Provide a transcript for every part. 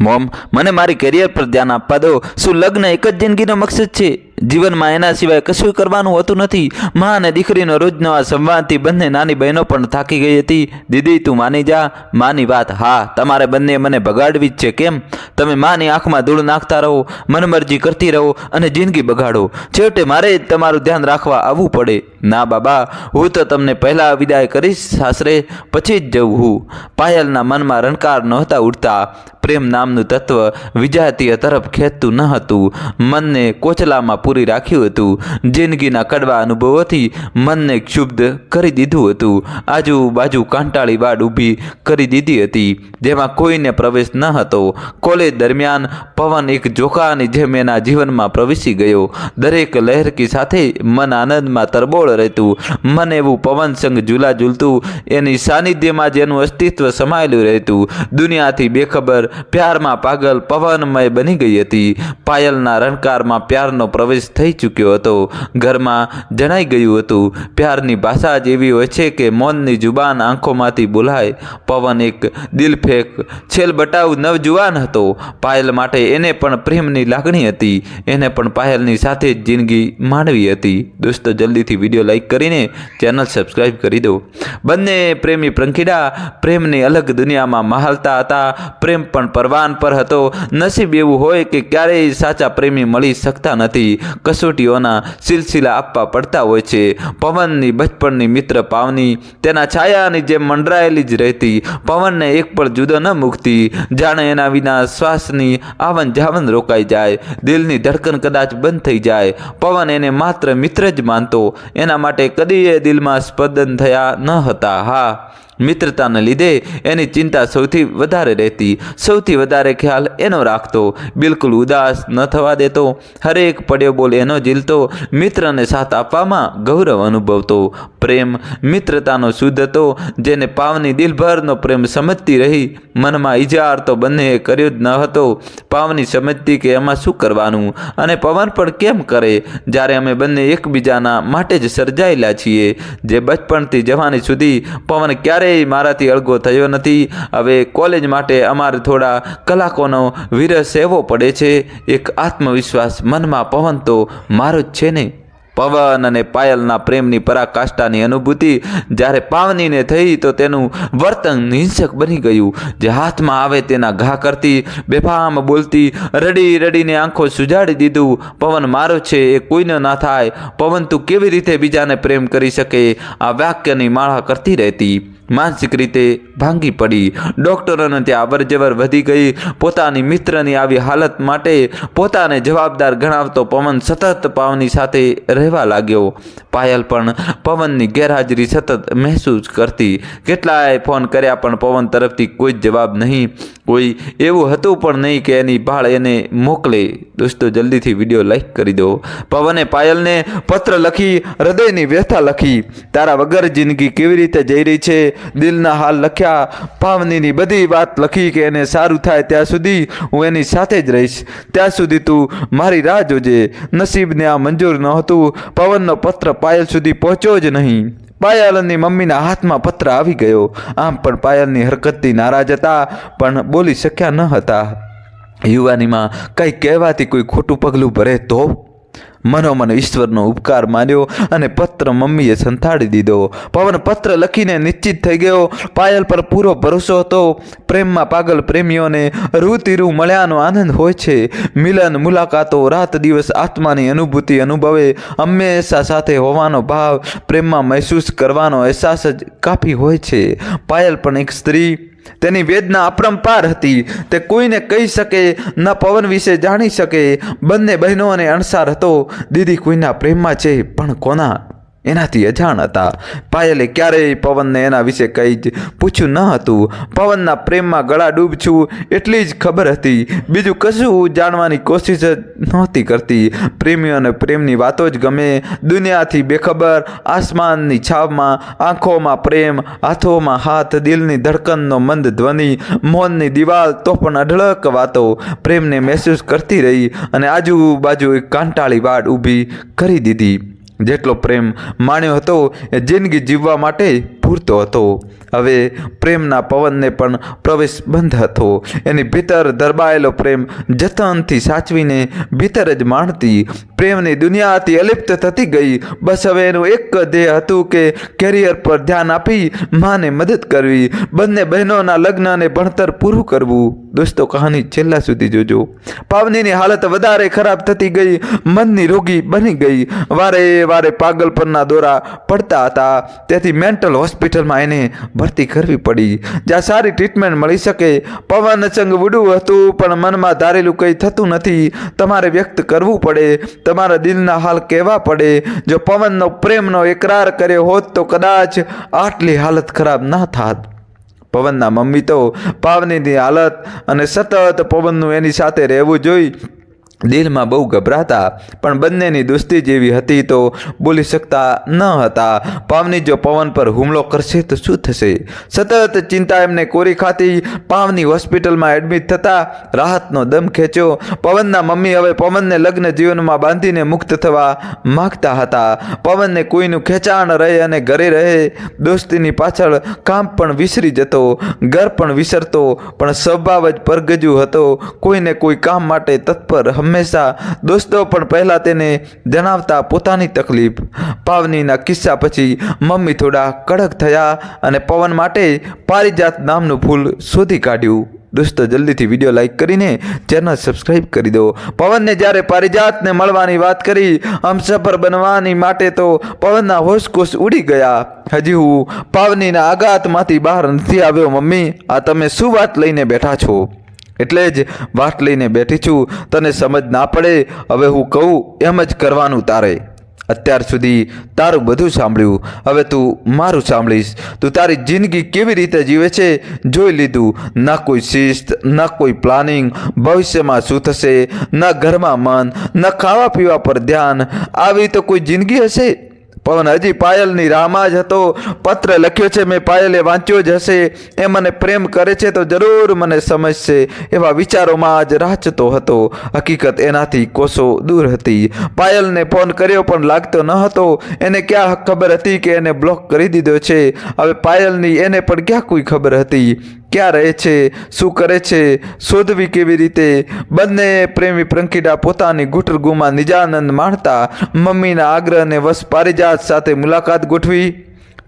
Mom, મને મારી carrier પર ધ્યાન આપવા દો. શું લગ્ન એક જ જિંદગીનો મકસદ છે? જીવનમાં એના સિવાય કશું કરવાનું હોતું નથી. મા અને દીકરીનો રોજનો આ સંવાદથી બંને નાની બહેનો પણ થાકી ગઈ હતી. દીદી, તું માની જા. માની વાત, હા, તમારે બંને મને બગાડવી જ છે. કેમ? તમે માની આંખમાં ધૂળ નાખતા રહો, મનમરજી કરતી રહો અને જિંદગી બગાડો. છેવટે મારે જ તમારું ધ્યાન રાખવા આવવું પડે. ના બાબા, હું તો તમને પહેલાં વિદાય કરીશ, સાસરે, પછી જ જવું હું. પાયલના મનમાં રણકાર નહોતા ઉઠતા પ્રેમ નામનું તત્વ વિજાતીય તરફ ખેંચતું ન હતું. મનને કોચલામાં પૂરી રાખ્યું હતું. જિંદગીના કડવા અનુભવોથી મનને ક્ષુબ્ધ કરી દીધું હતું. આજુબાજુ કાંટાળી વાડ ઊભી કરી દીધી હતી. જેમાં કોઈને પ્રવેશ ન હતો. કોલેજ દરમિયાન પવન એક જોખાની જેમ એના જીવનમાં પ્રવેશી ગયો. દરેક લહેરકી સાથે મન આનંદમાં તરબોળ રહેતું. મન એવું પવન સંગ ઝૂલા ઝૂલતું. એની સાનિધ્યમાં જ એનું અસ્તિત્વ સમાયેલું રહેતું. દુનિયાથી બેખબર પ્યારમાં પાગલ પવનમય બની ગઈ હતી. પાયલના રણકારમાં પ્યારનો પ્રવેશ થઈ ચૂક્યો હતો. ઘરમાં જણાઈ ગયું હતું, પ્યારની ભાષા જ એવી હોય છે કે મૌનની જુબાન આંખોમાંથી બોલાય. પવન એક દિલફેક છેલ બટાવ નવજુવાન હતો. પાયલ માટે એને પણ પ્રેમની લાગણી હતી. એને પણ પાયલની સાથે જ જિંદગી માંડવી હતી. દોસ્તો, જલ્દીથી વીડિયો લાઈક કરીને ચેનલ સબસ્ક્રાઈબ કરી દો. બંને પ્રેમી પ્રંખીડા પ્રેમની અલગ દુનિયામાં મહાલતા હતા. પ્રેમ પણ પરવાન પર હતો. નસીબ એવું હોય કે ક્યારેય સાચા પ્રેમી મળી શકતા નથી. કસોટીઓના સિલસિલા આપવા પડતા હોય છે. પવનની બચપણની મિત્ર પાવની તેના છાયાની જેમ મંડરાયેલી જ રહેતી. પવનને એક પણ જુદો ન મૂકતી. જાણે એના વિના શ્વાસની આવન જાવન રોકાઈ જાય. દિલની ધડકન કદાચ બંધ થઈ જાય. પવન એને માત્ર મિત્ર જ માનતો. એના માટે કદી એ દિલમાં સ્પંદન થયા ન હતા. હા. મિત્રતાને લીધે એની ચિંતા સૌથી વધારે રહેતી. સૌથી વધારે ખ્યાલ એનો રાખતો. બિલકુલ ઉદાસ ન થવા દેતો. હરેક પડ્યો બોલ એનો ઝીલતો. મિત્રને સાથ આપવામાં ગૌરવ અનુભવતો. પ્રેમ મિત્રતાનો શુદ્ધ હતો. જેને પાવની દિલભરનો પ્રેમ સમજતી રહી. મનમાં ઇજાર તો બંનેએ કર્યો જ ન હતો. પાવની સમજતી કે એમાં શું કરવાનું અને પવન પણ કેમ કરે? જ્યારે અમે બંને એકબીજાના માટે જ સર્જાયેલા છીએ. જે બચપણથી જવાની સુધી પવન ક્યારેય મારાથી અળગો થયો નથી. હવે કોલેજ માટે અમારે થોડા કલાકોનો વિરસ એવો પડે છે. એક આત્મવિશ્વાસ મનમાં પવન તો મારો જ છે ને. પવન અને પાયલના પ્રેમની પરાકાષ્ઠાની અનુભૂતિ જ્યારે પાવનીને થઈ તો તેનું વર્તન હિંસક બની ગયું. જે હાથમાં આવે તેના ઘા કરતી, બેફામ બોલતી, રડી રડીને આંખો સુજાડી દીધું, પવન મારો છે, એ કોઈનો ના થાય. પવન તું કેવી રીતે બીજાને પ્રેમ કરી શકે? આ વાક્યની માળા કરતી રહેતી. માનસિક રીતે ભાંગી પડી. ડૉક્ટરોને ત્યાં અવરજવર વધી ગઈ. પોતાની મિત્રની આવી હાલત માટે પોતાને જવાબદાર ગણાવતો પવન સતત પાવની સાથે રહેવા લાગ્યો. પાયલ પણ પવનની ગેરહાજરી સતત મહેસૂસ કરતી. કેટલાય ફોન કર્યા પણ પવન તરફથી કોઈ જ જવાબ નહીં. કોઈ એવું હતું પણ નહીં કે એની ભાળ એને મોકલે. દોસ્તો, જલ્દીથી વીડિયો લાઈક કરી દો. પવને પાયલને પત્ર લખી, હૃદયની વ્યથા લખી. તારા વગર જિંદગી કેવી રીતે જઈ રહી છે? દિલના હાલ લખ્યા, પાવનીની બધી વાત લખી કે એને સારું થાય ત્યાં સુધી હું એની સાથે જ રહીશ. ત્યાં સુધી તું મારી રાહ જોજે. નસીબને આ મંજૂર નહોતું પવનનો પત્ર પાયલ સુધી પહોંચ્યો જ નહીં. પાયલની મમ્મીના હાથમાં પત્ર આવી ગયો. આમ પણ પાયલની હરકતથી નારાજ હતા, પણ બોલી શક્યા ન હતા. યુવાનીમાં કંઈ કહેવાથી કોઈ ખોટું પગલું ભરે તો? મનોમન ઈશ્વરનો ઉપકાર માન્યો અને પત્ર મમ્મીએ સંથાળી દીધો. પવન પત્ર લખીને નિશ્ચિત થઈ ગયો. પાયલ પર પૂરો ભરોસો હતો. પ્રેમમાં પાગલ પ્રેમીઓને રૂતીરૂ મળ્યાનો આનંદ હોય છે. મિલન મુલાકાતો, રાત દિવસ આત્માની અનુભૂતિ અનુભવે. હંમેશા સાથે હોવાનો ભાવ પ્રેમમાં મહેસૂસ કરવાનો અહેસાસ જ કાફી હોય છે. પાયલ પણ એક સ્ત્રી તેની વેદના અપરંપાર હતી. તે કોઈને કહી શકે, ન પવન વિશે જાણી શકે. બંને બહેનો અને અણસાર હતો. દીદી કોઈના પ્રેમમાં છે, પણ કોના? એનાથી અજાણ હતા. પાયલે ક્યારેય પવનને એના વિશે કંઈ જ પૂછ્યું ન હતું. પવનના પ્રેમમાં ગળા ડૂબ છું એટલી જ ખબર હતી. બીજું કશું જાણવાની કોશિશ જ નહોતી કરતી. પ્રેમીઓને પ્રેમની વાતો જ ગમે. દુનિયાથી બેખબર, આસમાનની છાવમાં, આંખોમાં પ્રેમ, હાથોમાં હાથ, દિલની ધડકનનો મંદ ધ્વનિ, મૌનની દિવાલ તો પણ અઢળક વાતો. પ્રેમને મહેસૂસ કરતી રહી અને આજુબાજુ એક કાંટાળી વાડ ઊભી કરી દીધી. જેટલો પ્રેમ માણ્યો હતો એ જિંદગી જીવવા માટે પૂરતો હતો. હવે પ્રેમના પવનને પણ પ્રવેશ બંધ હતો. એની ભીતર દરબાયેલો પ્રેમ જતનથી સાચવીને ભીતર જ માણતી. પ્રેમની દુનિયાથી અલિપ્ત થતી ગઈ. બસ હવે એનું એક ધ્યેય હતું કે કેરિયર પર ધ્યાન આપી માને મદદ કરવી. બંને બહેનોના લગ્ન અને ભણતર પૂરું કરવું. દોસ્તો, કહાની છેલ્લા સુધી જોજો. પાવનીની હાલત વધારે ખરાબ થતી ગઈ, મનની રોગી બની ગઈ. વારે વારે પાગલપનના દોરા પડતા હતા. તેથી મેન્ટલ હોસ્પિટલમાં એને ભરતી કરવી પડી. જ્યાં સારી ટ્રીટમેન્ટ મળી શકે. પવન સંગ ઉડવું હતું, પણ મનમાં ધારેલું કંઈ થતું નથી. તમારે વ્યક્ત કરવું પડે. તમારા દિલના હાલ કહેવા પડે. જો પવનનો પ્રેમનો એકરાર કર્યો હોત તો કદાચ આટલી હાલત ખરાબ ના થાત. પવનના મમ્મી તો પાવનીની હાલત અને સતત પવનનું એની સાથે રહેવું જોઈ દિલમાં બહુ ગભરાતા, પણ બંનેની દોસ્તી જેવી હતી તો બોલી શકતા ન હતા. પાવની જો પવન પર હુમલો કરશે તો શું થશે? સતત ચિંતા એમને કોરી ખાતી, પાવની હોસ્પિટલમાં એડમિટ થતા રાહતનો દમ ખેંચ્યો. પવનના મમ્મી હવે પવનને લગ્ન જીવનમાં બાંધીને મુક્ત થવા માગતા હતા. પવનને કોઈનું ખેંચાણ રહે અને ઘરે રહે, દોસ્તીની પાછળ કામ પણ વિસરી જતો, ઘર પણ વિસરતો, પણ સ્વભાવ જ પરગજુ હતો. કોઈને કોઈ કામ માટે તત્પર હંમેશા દોસ્તો પણ પહેલાં તેને જણાવતા પોતાની તકલીફ. પાવનીના કિસ્સા પછી મમ્મી થોડા કડક થયા અને પવન માટે પારિજાત નામનું ફૂલ શોધી કાઢ્યું. દોસ્તો, જલ્દીથી વીડિયો લાઇક કરીને ચેનલ સબસ્ક્રાઈબ કરી દો. પવનને જ્યારે પારિજાતને મળવાની વાત કરી હમસફર બનવાની માટે તો પવનના હોશકોશ ઉડી ગયા. હજી હું પાવનીના આઘાતમાંથી બહાર નથી આવ્યો, મમ્મી. આ તમે શું વાત લઈને બેઠા છો? એટલે જ વાત લઈને બેઠી છું. તને સમજ ના પડે, હવે હું કહું, એમ જ કરવાનું તારે. અત્યાર સુધી તારું બધું સાંભળ્યું. હવે તું મારું સાંભળીશ. તું તારી જિંદગી કેવી રીતે જીવે છે, જોઈ લીધું. ના કોઈ શિસ્ત, ના કોઈ પ્લાનિંગ. ભવિષ્યમાં શું થશે? ના ઘરમાં મન, ન ખાવા પીવા પર ધ્યાન. આવી તો કોઈ જિંદગી હશે? પવન હજી પાયલની રાહમાં જ હતો. પત્ર લખ્યો છે, મેં પાયલે વાંચ્યો જ હશે. એ મને પ્રેમ કરે છે તો જરૂર મને સમજશે. એવા વિચારોમાં આજ રાચતો હતો. હકીકત એનાથી કોસો દૂર હતી. પાયલને ફોન કર્યો પણ લાગતો ન હતો. એને ક્યાં ખબર હતી કે એને બ્લોક કરી દીધો છે. હવે પાયલની એને પણ ક્યાં કોઈ ખબર હતી? ક્યાં રહે છે, શું કરે છે, શોધવી કેવી રીતે? બંને પ્રેમી પ્રંકીડા પોતાની ગુટરગુમાં નિજાનંદ માણતા મમ્મીના આગ્રહને વશ પારિજાત સાથે મુલાકાત ગોઠવી.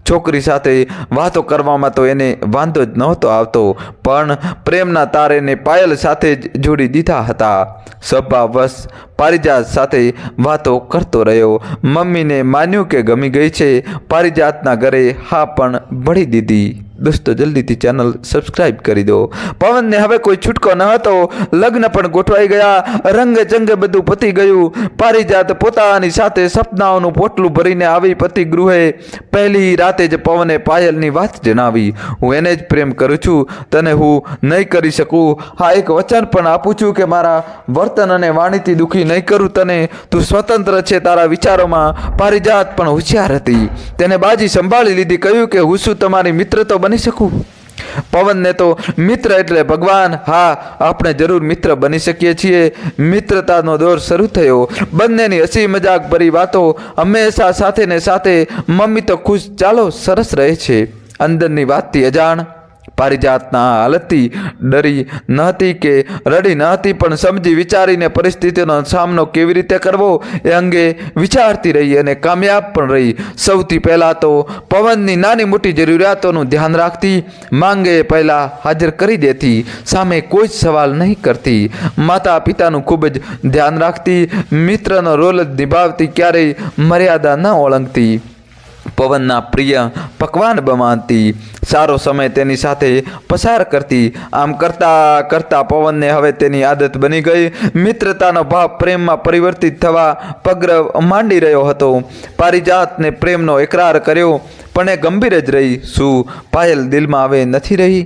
છોકરી સાથે વાતો કરવામાં તો એને વાંધો જ નહોતો આવતો, પણ પ્રેમના તારેને પાયલ સાથે જ જોડી દીધા હતા. સ્વભાવવશ પારિજાત સાથે વાતો કરતો રહ્યો. મમ્મીને માન્યું કે ગમી ગઈ છે, પારિજાતના ઘરે હા પણ ભળી દીધી. દોસ્તો, જલ્દીથી ચેનલ સબસ્ક્રાઇબ કરી દો. પવનને હવે કોઈ છૂટકો ન હતો. લગ્ન પણ ગોઠવાઈ ગયા. રંગે ચંગે બધું પતી ગયું. પારિજાત પોતાની સાથે સપનાઓનું પોટલું ભરીને આવી પતિ ગૃહે. પહેલી રાતે જ પવને પાયલની વાત જણાવી. હું એને જ પ્રેમ કરું છું. તને હું નહીં કરી શકું. હા, એક વચન પણ આપું છું કે મારા વર્તન અને વાણીથી દુઃખી નહીં કરું તને. તું સ્વતંત્ર છે તારા વિચારોમાં. પારિજાત પણ હોશિયાર હતી. તેને બાજી સંભાળી લીધી, કહ્યું કે હું શું તમારી મિત્ર તો બની શકું? પવનને તો મિત્ર એટલે ભગવાન. હા, આપણે જરૂર મિત્ર બની શકીએ છીએ. મિત્રતાનો દોર શરૂ થયો. બંનેની હસી મજાક ભરી વાતો હંમેશા સાથે ને સાથે મમ્મી તો ખુશ. ચાલો, સરસ રહે છે. અંદરની વાતથી અજાણ. પારિજાતના હાલતથી ડરી ન હતી કે રડી ન હતી પણ સમજી વિચારીને પરિસ્થિતિનો સામનો કેવી રીતે કરવો એ અંગે વિચારતી રહી અને કામયાબ પણ રહી. સૌથી પહેલાં તો પવનની નાની મોટી જરૂરિયાતોનું ધ્યાન રાખતી માંગે પહેલાં હાજર કરી દેતી. સામે કોઈ જ સવાલ નહીં કરતી. માતા પિતાનું ખૂબ જ ધ્યાન રાખતી. મિત્રનો રોલ જ નિભાવતી. ક્યારેય મર્યાદા ન ઓળંગતી. પવનના પ્રિય પકવાન બમાતી. સારો સમય તેની સાથે પસાર કરતી. આમ કરતા કરતા પવનને હવે તેની આદત બની ગઈ. મિત્રતાનો ભાવ પ્રેમમાં પરિવર્તિત થવા પગ્ર માંડી રહ્યો હતો. પારિજાતને પ્રેમનો એકરાર કર્યો, પણ એ ગંભીર જ રહી. શું પાયલ દિલમાં હવે નથી રહી?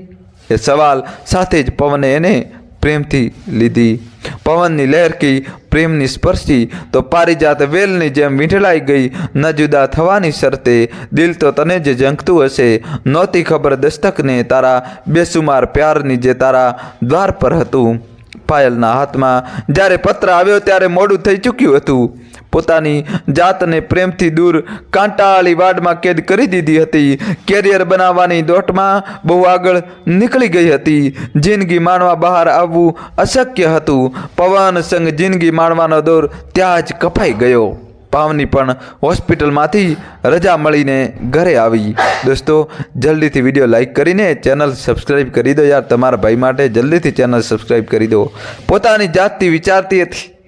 એ સવાલ સાથે જ પવને એને પ્રેમથી લીધી. પવનની લહેરકી પ્રેમની સ્પર્શી તો પારિજાત વેલની જેમ વીંટળાઈ ગઈ. ન જુદા થવાની શરતે, દિલ તો તને જ ઝંખતું હશે. નહોતી ખબર દસ્તકને તારા બેસુમાર પ્યારની જે તારા દ્વાર પર હતું. પાયલના હાથમાં જ્યારે પત્ર આવ્યો ત્યારે મોડું થઈ ચૂક્યું હતું. પોતાની જાતને પ્રેમથી દૂર કાંટાળી વાડમાં કેદ કરી દીધી હતી. કેરિયર બનાવવાની દોટમાં બહુ આગળ નીકળી ગઈ હતી. જિંદગી માણવા બહાર આવવું અશક્ય હતું. પવન સંગ જિંદગી માણવાનો દોર ત્યાં જ કપાઈ ગયો. પાવની પણ હોસ્પિટલમાંથી રજા મળીને ઘરે આવી. દોસ્તો, જલ્દીથી વીડિયો લાઈક કરીને ચેનલ સબસ્ક્રાઈબ કરી દો યાર. તમારા ભાઈ માટે જલ્દીથી ચેનલ સબસ્ક્રાઈબ કરી દો. પોતાની જાતથી વિચારતી હતી.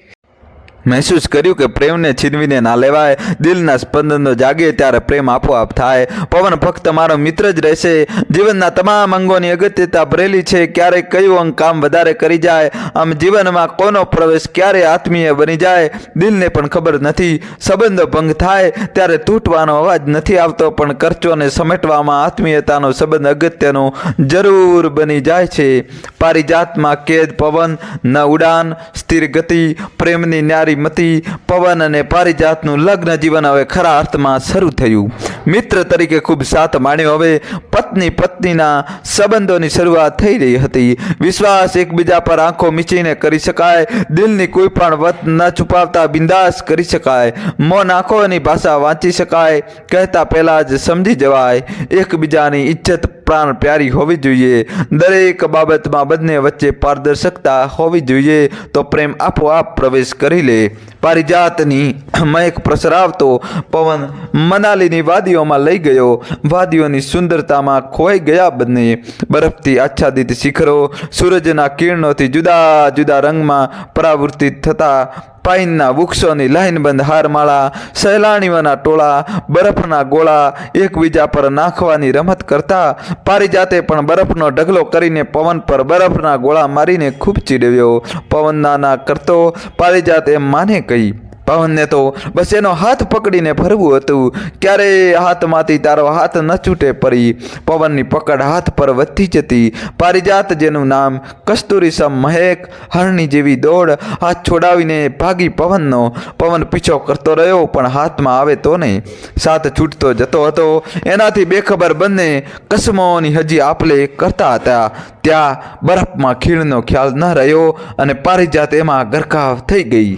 મહેસૂસ કર્યું કે પ્રેમને છીનવીને ના લેવાય, દિલના સ્પંદનો જાગે ત્યારે પ્રેમ આપોઆપ થાય. પવન ફક્ત મારો મિત્ર જ રહેશે. જીવનના તમામ અંગોની અગત્યતા ભરેલી છે. ક્યારેક કયું અંગ કામ વધારે કરી જાય? આમ જીવનમાં કોનો પ્રવેશ ક્યારે આત્મીય બની જાય? દિલને પણ ખબર નથી. સંબંધો ભંગ થાય ત્યારે તૂટવાનો અવાજ નથી આવતો, પણ ખર્ચોને સમેટવામાં આત્મીયતાનો સંબંધ અગત્યનો જરૂર બની જાય છે. પારિજાતમાં કેદ, પવન, ન ઉડાન, સ્થિર ગતિ, પ્રેમની ન્યારી મતી પવન અને પારિજાતનું લગ્ન જીવન હવે ખરા અર્થમાં શરૂ થયું. મિત્ર તરીકે ખૂબ સાથ માણ્યો. હવે પત્ની પત્નીના સંબંધોની શરૂઆત થઈ રહી હતી. વિશ્વાસ એકબીજા પર આંખો મીચીને કરી શકાય. દિલની કોઈ પણ વત ન છુપાવતા બિંદાસ કરી શકાય. મન આંખોની ભાષા વાંચી શકાય. કહેતા પહેલા જ સમજી જવાય. એકબીજાની ઇજ્જત પ્રાણ પ્યારી હોવી જોઈએ. દરેક બાબતમાં બંને વચ્ચે પારદર્શકતા હોવી જોઈએ. તો પ્રેમ આપોઆપ પ્રવેશ કરી લે. પારિજાતની મહેક પ્રસરાવતો પવન મનાલીની વાદીઓમાં લઈ ગયો. વાદીઓની સુંદરતામાં ખોવાઈ ગયા બંને. બરફથી આચ્છાદિત શિખરો, સૂરજના કિરણોથી જુદા જુદા રંગમાં પરાવૃત્તિત થતા પાઇનના વૃક્ષોની લાઇનબંધ હારમાળા, સહેલાણીઓના ટોળા, બરફના ગોળા એકબીજા પર નાખવાની રમત કરતા પારિજાતે પણ બરફનો ઢગલો કરીને પવન પર બરફના ગોળા મારીને ખૂબ ચીડવ્યો. પવન નાના કરતો પારિજાત એમ માને કહી પવનને તો બસ એનો હાથ પકડીને ફરવું હતું. ક્યારે હાથમાંથી તારો હાથ ન છૂટે પડી પવનની પકડ હાથ પર વધતી જતી. પારિજાત જેનું નામ કસ્તુરી સમ મહેક હરણી જેવી દોડ હાથ છોડાવીને ભાગી પવનનો. પવન પીછો કરતો રહ્યો, પણ હાથમાં આવે તો નહીં. સાથ છૂટતો જતો હતો. એનાથી બેખબર બંને કસમોની હજી આપલે કરતા હતા. ત્યાં બરફમાં ખીણનો ખ્યાલ ન રહ્યો અને પારિજાત એમાં ગરકાવ થઈ ગઈ.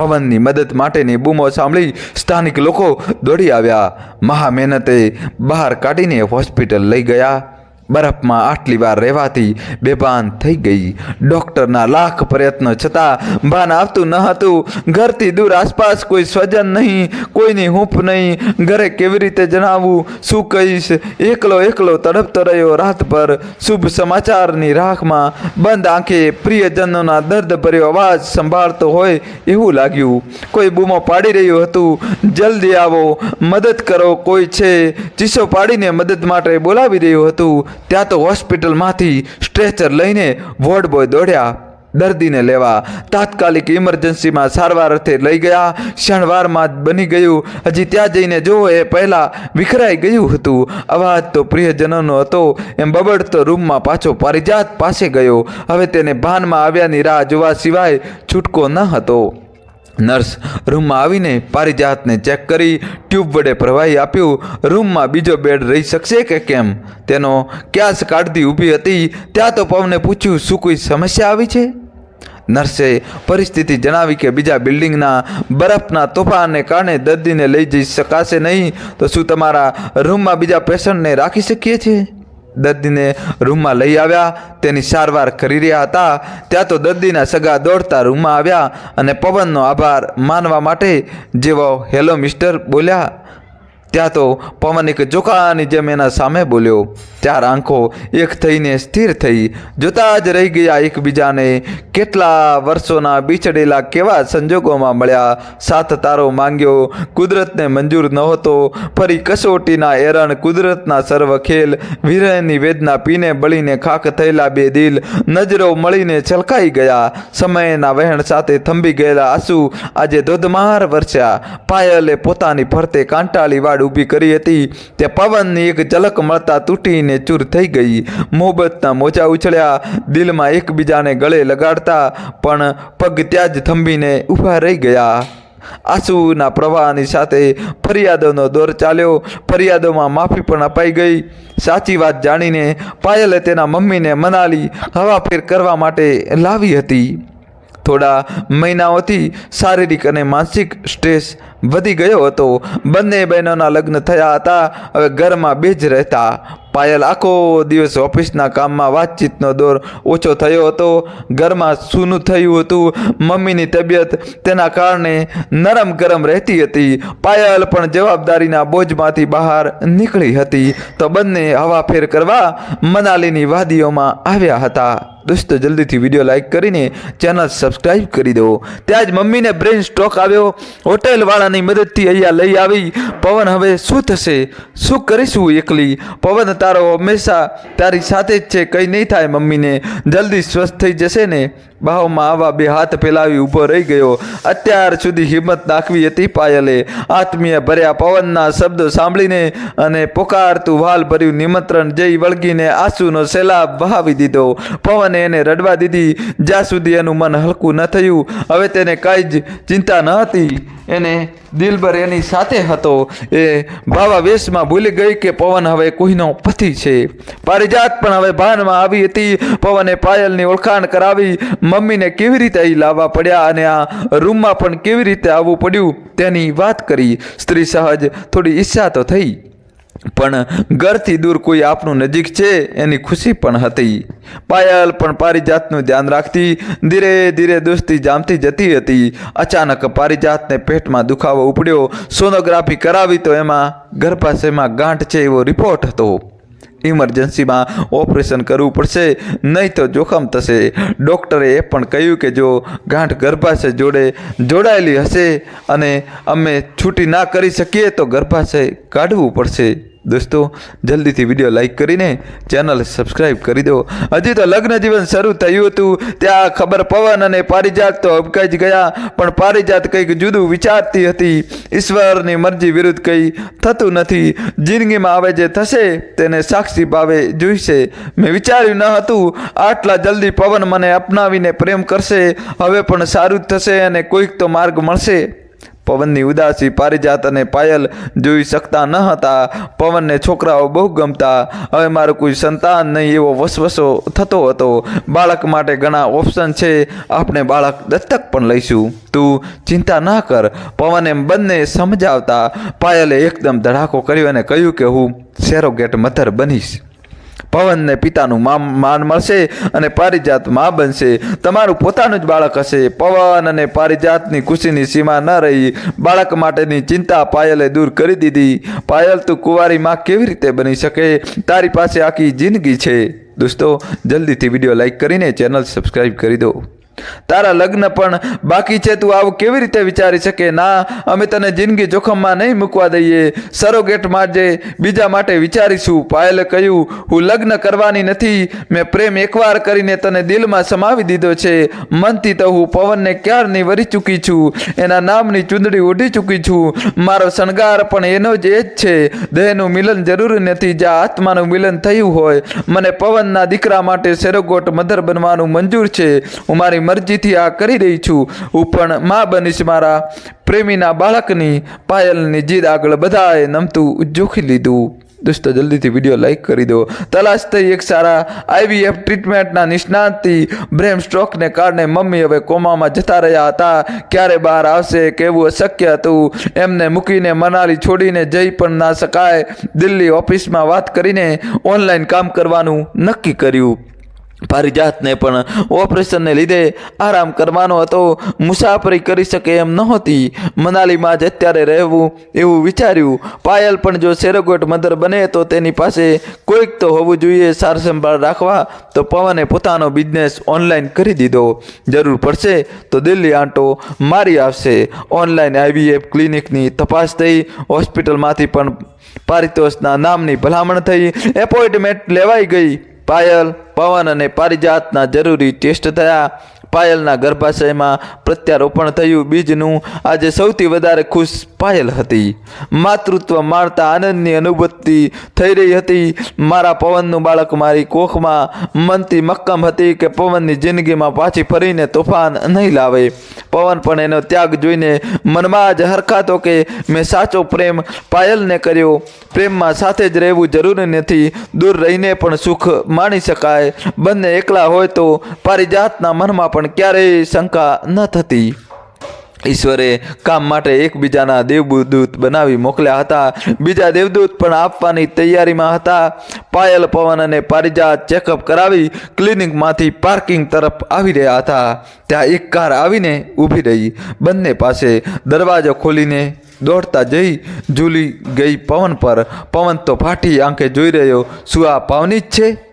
પવનની મદદ માટેની બૂમો સાંભળી સ્થાનિક લોકો દોડી આવ્યા. મહા મહેનતે બહાર કાઢીને હોસ્પિટલ લઈ ગયા. બરફમાં આટલી વાર રહેવાથી બેભાન થઈ ગઈ. ડૉક્ટરના લાખ પ્રયત્નો છતાં ભાન આવતું ન હતું. ઘરથી દૂર આસપાસ કોઈ સ્વજન નહીં, કોઈની હૂંફ નહીં. ઘરે કેવી રીતે જણાવવું શું કહીશ? એકલો એકલો તડપતો રહ્યો રાતભર. શુભ સમાચારની રાખમાં બંધ આંખે પ્રિયજનોના દર્દભર્યો અવાજ સંભાળતો હોય એવું લાગ્યું. કોઈ બૂમો પાડી રહ્યું હતું. જલ્દી આવો, મદદ કરો, કોઈ છે. ચીસો પાડીને મદદ માટે બોલાવી રહ્યું હતું. ત્યાં તો હોસ્પિટલમાંથી સ્ટ્રેચર લઈને વોર્ડ બોય દોડ્યા, દર્દીને લેવા. તાત્કાલિક ઇમરજન્સીમાં સારવાર અર્થે લઈ ગયા. ક્ષણવારમાં જ બની ગયું. હજી ત્યાં જઈને જુઓ એ પહેલાં વિખરાઈ ગયું હતું. અવાજ તો પ્રિયજનોનો હતો. એમ બબડતો રૂમમાં પાછો પારિજાત પાસે ગયો. હવે તેને ભાનમાં આવ્યાની રાહ જોવા સિવાય છૂટકો ન હતો. નર્સ રૂમમાં આવીને પારિજાતને ચેક કરી ટ્યુબ વડે પ્રવાહી આપ્યું. રૂમમાં બીજો બેડ રહી શકશે કે કેમ? તેનો ક્યાસ કાઢતી ઊભી હતી. ત્યાં તો પવને પૂછ્યું, શું કોઈ સમસ્યા આવી છે? નર્સે પરિસ્થિતિ જણાવી કે બીજા બિલ્ડિંગના બરફના તોફાનને કારણે દર્દીને લઈ જઈ શકાશે નહીં. તો શું તમારા રૂમમાં બીજા પેશન્ટને રાખી શકીએ છીએ? દર્દીને રૂમમાં લઈ આવ્યા. તેની સારવાર કરી રહ્યા હતા. ત્યાં તો દર્દીના સગા દોડતા રૂમમાં આવ્યા અને પવનનો આભાર માનવા માટે જેવો, હેલો, મિસ્ટર, બોલ્યા. ત્યાં તો પવન એક જોકાની જેમ એના સામે બોલ્યો. ચાર આંખો એક થઈને સ્થિર થઈ. જોતા જ રહી ગયા એકબીજાને. કેટલા વર્ષોના બિછડેલા કેવા સંજોગોમાં મળ્યા. સાત તારો માંગ્યો. કુદરતને મંજૂર નહોતો ફરી કસોટીના એરણ કુદરતના સર્વ ખેલ. વિરહની વેદના પીને બળીને ખાખ થયેલા બે દિલ. નજરો મળીને છલકાઈ ગયા. સમયના વહેણ સાથે થંભી ગયેલા આંસુ આજે ધોધમાર વરસ્યા. પાયલે પોતાની ફરતે કાંટાળી વાડ ઊભી કરી હતી. તે પવનની એક ઝલક મળતા તૂટીને ચૂર થઈ ગઈ. મોહબ્બતના મોજા ઉછળ્યા. દિલમાં એકબીજાને ગળે લગાડતા, પણ પગ ત્યાં જ થંભીને ઊભા રહી ગયા. આંસુના પ્રવાહની સાથે ફરિયાદોનો દોર ચાલ્યો. ફરિયાદોમાં માફી પણ અપાઈ ગઈ. સાચી વાત જાણીને પાયલે તેના મમ્મીને મનાલી હવાફેર કરવા માટે લાવી હતી. થોડા મહિનાઓથી શારીરિક અને માનસિક સ્ટ્રેસ વધી ગયો હતો. બંને બહેનોના લગ્ન થયા હતા. હવે ઘરમાં બે જ રહેતા. પાયલ આખો દિવસ ઓફિસના કામમાં વાતચીતનો દોર ઓછો થયો હતો. ઘરમાં સૂનું થયું હતું. મમ્મીની તબિયત તેના કારણે નરમ ગરમ રહેતી હતી. પાયલ પણ જવાબદારીના બોજમાંથી બહાર નીકળી હતી. તો બંને હવાફેર કરવા મનાલીની વાદીઓમાં આવ્યા હતા. દોસ્તો, જલ્દીથી વીડિયો લાઈક કરીને ચેનલ સબસ્ક્રાઈબ કરી દો ત્યાં જ મમ્મીને બ્રેન સ્ટ્રોક આવ્યો. હોટેલવાળાની મદદથી અહીંયા લઈ આવી. પવન હવે શું થશે? શું કરીશું એકલી? પવન તારો હંમેશા તારી સાથે જ છે, કંઈ નહીં થાય મમ્મીને. જલ્દી સ્વસ્થ થઈ જશે ને? બાહોમાં આવા બે હાથ ફેલાવી ઊભો રહી ગયો. અત્યાર સુધી હિંમત દાખવી હતી પાયલે. આત્મીય ભર્યા પવનના શબ્દો સાંભળીને અને પોકારતું વાલ ભર્યું નિમંત્રણ જઈ વળગીને આંસુનો સેલાબ વહાવી દીધો. પવને એને રડવા દીધી. જ્યાં સુધી એનું મન હલકું ન થયું, હવે તેને કાંઈ જ ચિંતા ન હતી. એને દિલબર એની સાથે હતો. એ ભાવાવેશમાં ભૂલી ગઈ કે પવન હવે કોઈનો પતિ છે. પારિજાત પણ હવે ભાનમાં આવી હતી. પવને પાયલની ઓળખાણ કરાવી મમ્મીને કેવી રીતે અહીં લાવવા પડ્યા અને આ રૂમમાં પણ કેવી રીતે આવવું પડ્યું તેની વાત કરી. સ્ત્રી સહજ થોડી ઈચ્છા તો થઈ. પણ ઘરથી દૂર કોઈ આપનું નજીક છે, એની ખુશી પણ હતી. પાયલ પણ પારિજાતનું ધ્યાન રાખતી, ધીરે ધીરે દોસ્તી જામતી જતી હતી. અચાનક પારિજાતને પેટમાં દુખાવો ઉપડ્યો. સોનોગ્રાફી કરાવી તો એમાં ગર્ભાશયમાં ગાંઠ છે એવો રિપોર્ટ હતો. ઇમરજન્સીમાં ઓપરેશન કરવું પડશે, નહીં તો જોખમ થશે. ડૉક્ટરે એ પણ કહ્યું કે જો ગાંઠ ગર્ભાશય જોડે જોડાયેલી હશે અને અમે છૂટી ના કરી શકીએ તો ગર્ભાશય કાઢવું પડશે. દોસ્તો, જલ્દીથી વીડિયો લાઈક કરીને ચેનલ સબસ્ક્રાઈબ કરી દો. હજી તો લગ્ન જીવન શરૂ થયું હતું. ત્યાં ખબર પવન અને પારિજાત તો અબકાઈ જ ગયા, પણ પારિજાત કંઈક જુદું વિચારતી હતી. ઈશ્વરની મરજી વિરુદ્ધ કંઈ થતું નથી. જિંદગીમાં આવે જે થશે, તેને સાક્ષી ભાવે જોઈશે. મેં વિચાર્યું ન હતું, આટલા જલ્દી પવન મને અપનાવીને પ્રેમ કરશે. હવે પણ સારું જ થશે અને કોઈક તો માર્ગ મળશે. પવનની ઉદાસી, પારિજાત અને પાયલ જોઈ શકતા ન હતા. પવનને છોકરાઓ બહુ ગમતા. હવે મારું કોઈ સંતાન નહીં એવો વસવસો થતો હતો. બાળક માટે ઘણા ઓપ્શન છે. આપણે બાળક દત્તક પણ લઈશું. તું ચિંતા ના કર. પવન એમ બંને સમજાવતા. પાયલે એકદમ ધડાકો કર્યો અને કહ્યું કે હું સેરોગેટ મધર બનીશ. પવનને પિતાનું માન મળશે અને પારિજાત મા બનશે. તમારું પોતાનું જ બાળક હશે. પવન અને પારિજાતની ખુશીની સીમા ન રહી. બાળક માટેની ચિંતા પાયલે દૂર કરી દીધી. પાયલ તું કુંવારી માં કેવી રીતે બની શકે? તારી પાસે આખી જિંદગી છે. દોસ્તો, જલ્દીથી વીડિયો લાઇક કરીને ચેનલ સબસ્ક્રાઈબ કરી દો. તારા લગ્ન પણ બાકી છે, તું આવું કેવી રીતે વિચારી શકે? ના, અમે તને જિંદગી જોખમમાં નહીં મૂકવા દઈએ. સરોગેટ માટે બીજા માટે વિચારીશું. પાયલે કહ્યું, હું લગ્ન કરવાની નથી. મેં પ્રેમ એકવાર કરીને તને દિલમાં સમાવી દીધો છે. મનથી તો હું પવનને ક્યારની વરી ચૂકી છું? એના નામની ચૂંદડી ઉઢી ચૂકી છું. મારો શણગાર પણ એનો જ એ જ છે. દેહનું મિલન જરૂરી નથી. જ્યાં આત્માનું મિલન થયું હોય, મને પવનના દીકરા માટે સેરોગોટ મધર બનવાનું મંજૂર છે. હું મારી મરજીથી આ કરી રહી છું. હું પણ મા બનીશ મારા પ્રેમીના બાળકની પાયલની જીદ આગળ બધાએ નમતું જોખી લીધું. દોસ્તો, જલ્દીથી વીડિયો લાઇક કરી દો. તલાશ થઈ એક સારા આઈવીએફ ટ્રીટમેન્ટના નિષ્ણાતથી બ્રેમ સ્ટ્રોકને કારણે મમ્મી હવે કોમામાં જતા રહ્યા હતા. ક્યારે બહાર આવશે, કેવું અશક્ય હતું, એમને મૂકીને મનાલી છોડીને જઈ પણ ના શકાય. દિલ્હી ઓફિસમાં વાત કરીને ઓનલાઈન કામ કરવાનું નક્કી કર્યું. પારિજાતને પણ ઓપરેશનને લીધે આરામ કરવાનો હતો. મુસાફરી કરી શકે એમ નહોતી. મનાલીમાં જ અત્યારે રહેવું એવું વિચાર્યું. પાયલ પણ જો સેરોગોટ મધર બને તો તેની પાસે કોઈક તો હોવું જોઈએ સાર સંભાળ રાખવા. તો પવને પોતાનો બિઝનેસ ઓનલાઈન કરી દીધો. જરૂર પડશે તો દિલ્હી આંટો મારી આવશે. ઓનલાઈન આઈવીએફ ક્લિનિકની તપાસ થઈ. હોસ્પિટલમાંથી પણ પારિતોષના નામની ભલામણ થઈ. એપોઇન્ટમેન્ટ લેવાઈ ગઈ. પાયલ પવન અને પારિજાતના જરૂરી ટેસ્ટ થયા. પાયલના ગર્ભાશયમાં પ્રત્યારોપણ થયું. બીજનું આજે સૌથી વધારે ખુશ પાયલ હતી. માતૃત્વ માણતા આનંદની અનુભૂતિ થઈ રહી હતી. મારા પવનનું બાળક મારી કોખમાં મનથી મક્કમ હતી કે પવનની જિંદગીમાં પાછી ફરીને તોફાન નહીં લાવે. પવન પણ એનો ત્યાગ જોઈને મનમાં જ હરખાતો કે મેં સાચો પ્રેમ પાયલને કર્યો. પ્રેમમાં સાથે જ રહેવું જરૂરી નથી. દૂર રહીને પણ સુખ માણી શકાય. બંને એકલા હોય તો પારિજાતના મનમાં પણ પણ ક્યારેય શંકા ન થતી. ઈશ્વરે કામ માટે એકબીજાના દેવદૂત બનાવી મોકલ્યા હતા. બીજા દેવદૂત પણ આપવાની તૈયારીમાં હતા. પાયલ પવન અને પારિજાત ચેકઅપ કરાવી ક્લિનિકમાંથી પાર્કિંગ તરફ આવી રહ્યા હતા. ત્યાં એક કાર આવીને ઊભી રહી. બંને પાસે દરવાજો ખોલીને દોડતા જઈ ઝૂલી ગઈ પવન પર. પવન તો ફાટી આંખે જોઈ રહ્યો. શું આ પાવની જ છે?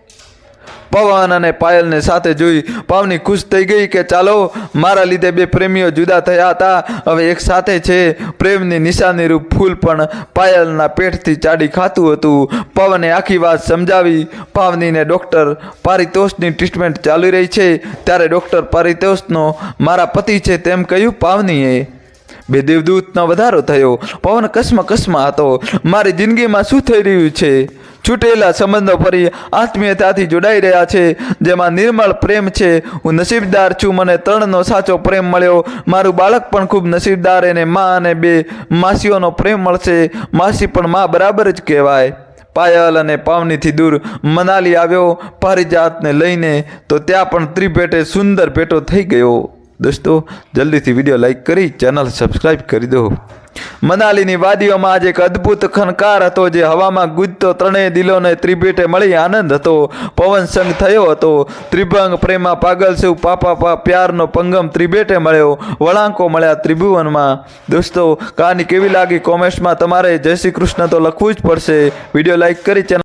પવન અને પાયલને સાથે જોઈ પાવની ખુશ થઈ ગઈ કે ચાલો, મારા લીધે બે પ્રેમીઓ જુદા થયા હતા. હવે એક સાથે છે. પ્રેમની નિશાની રૂપ ફૂલ પણ પાયલના પેટથી ચાડી ખાતું હતું. પવને આખી વાત સમજાવી. પાવનીને ડૉક્ટર પારિતોષની ટ્રીટમેન્ટ ચાલી રહી છે. ત્યારે ડૉક્ટર પારિતોષનો, મારા પતિ છે તેમ કહ્યું પાવનીએ. બે દેવદૂતનો વધારો થયો. પવન કસમાં કસમાં હતો. મારી જિંદગીમાં શું થઈ રહ્યું છે? છૂટેલા સંબંધો ફરી આત્મીયતાથી જોડાઈ રહ્યા છે. જેમાં નિર્મળ પ્રેમ છે. હું નસીબદાર છું. મને ત્રણનો સાચો પ્રેમ મળ્યો. મારું બાળક પણ ખૂબ નસીબદાર એને મા અને બે માસીઓનો પ્રેમ મળશે. માસી પણ મા બરાબર જ કહેવાય. પાયલ અને પાવનીથી દૂર મનાલી આવ્યો. પારિજાતને લઈને તો ત્યાં પણ ત્રિભેટે સુંદર ભેટો થઈ ગયો. દોસ્તો, જલ્દીથી વીડિયો લાઈક કરી, ચેનલ સબસ્ક્રાઈબ કરી દો. મનાલીની વાદીઓમાં આજે એક અદ્ભુત ખનકાર હતો જે હવામાં ગુજતો ત્રણેય દિલોને ત્રિભેટે મળી આનંદ હતો. પવન સંગ થયો હતો. ત્રિભંગ પ્રેમા પાગલ શિવ પાપા પા પ્યારનો પંગમ ત્રિભેટે મળ્યો. વળાંકો મળ્યા ત્રિભુવનમાં. દોસ્તો કહાની કેવી લાગી કોમેન્ટ્સમાં તમારે જય શ્રી કૃષ્ણ તો લખવું જ પડશે. વીડિયો લાઇક કરી, ચેનલ